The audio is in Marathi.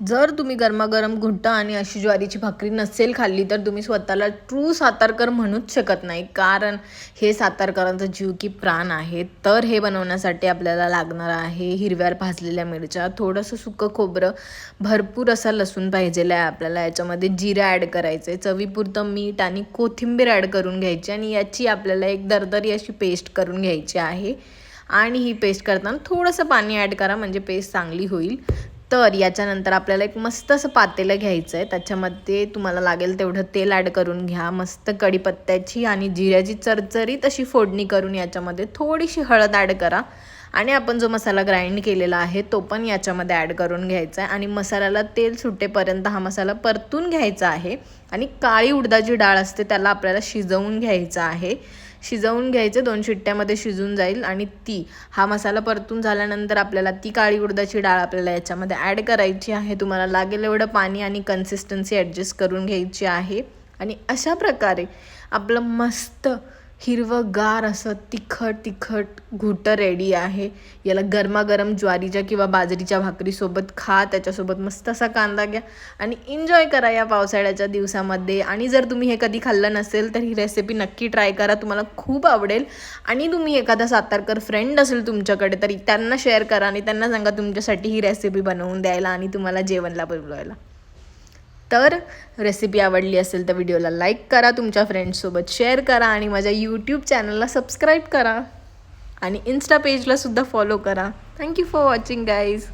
जर तुम्ही गरमागरम घुट्टा आणि अशी ज्वारीची भाकरी नसेल खाल्ली तर तुम्ही स्वतःला ट्रू सातारकर म्हणूच शकत नाही. कारण हे सातारकरांचा जीव की प्राण आहे. तर हे बनवण्यासाठी आपल्याला लागणार आहे हिरव्यावर भाजलेल्या मिरच्या थोडंसं सुकं खोबरं भरपूर असा लसूण पाहिजेला आहे आपल्याला. याच्यामध्ये जिरं ॲड करायचं आहे चवीपुरतं मीठ आणि कोथिंबीर ॲड करून घ्यायची आणि याची आपल्याला एक दरदरी अशी पेस्ट करून घ्यायची आहे. आणि ही पेस्ट करताना थोडंसं पाणी ॲड करा म्हणजे पेस्ट चांगली होईल. तर याच्यानंतर आपल्याला एक मस्त असं पातेलं घ्यायचं आहे त्याच्यामध्ये तुम्हाला लागेल तेवढं तेल ॲड करून घ्या. मस्त कढीपत्त्याची आणि जिऱ्याची चरचरीत अशी फोडणी करून याच्यामध्ये थोडीशी हळद ॲड करा. आणि आपण जो मसाला ग्राइंड केलेला आहे तो पण याच्यामध्ये ॲड करून घ्यायचा आहे आणि मसाल्याला तेल सुटेपर्यंत हा मसाला परतून घ्यायचा आहे. आणि काळी उडदाची डाळ असते त्याला आपल्याला शिजवून घ्यायचं आहे. शिजवून घ्यायचे दोन शिट्ट्यामध्ये शिजून जाईल आणि ती हा मसाला परतून झाल्यानंतर आपल्याला ती काळी उडदाची डाळ आपल्याला याच्यामध्ये ॲड करायची आहे. तुम्हाला लागेल एवढं पाणी आणि कन्सिस्टन्सी ॲडजस्ट करून घ्यायची आहे. आणि अशा प्रकारे आपलं मस्त हिरवंगार असं तिखट तिखट घुटं रेडी आहे. याला गरमागरम ज्वारीच्या किंवा बाजरीच्या भाकरीसोबत खा त्याच्यासोबत मस्त असा कांदा घ्या आणि एन्जॉय करा या पावसाळ्याच्या दिवसामध्ये. आणि जर तुम्ही हे कधी खाल्लं नसेल तर ही रेसिपी नक्की ट्राय करा. तुम्हाला खूप आवडेल. आणि तुम्ही एखादा सातारकर फ्रेंड असेल तुमच्याकडे तरी त्यांना शेअर करा आणि त्यांना सांगा तुमच्यासाठी ही रेसिपी बनवून द्यायला आणि तुम्हाला जेवणला बोलवायला. तर रेसिपी आवडली असेल तर व्हिडिओला लाईक करा तुमच्या फ्रेंड्ससोबत शेअर करा आणि माझ्या यूट्यूब चॅनलला सबस्क्राईब करा. आणि इन्स्टा पेजलासुद्धा फॉलो करा. Thank you for watching guys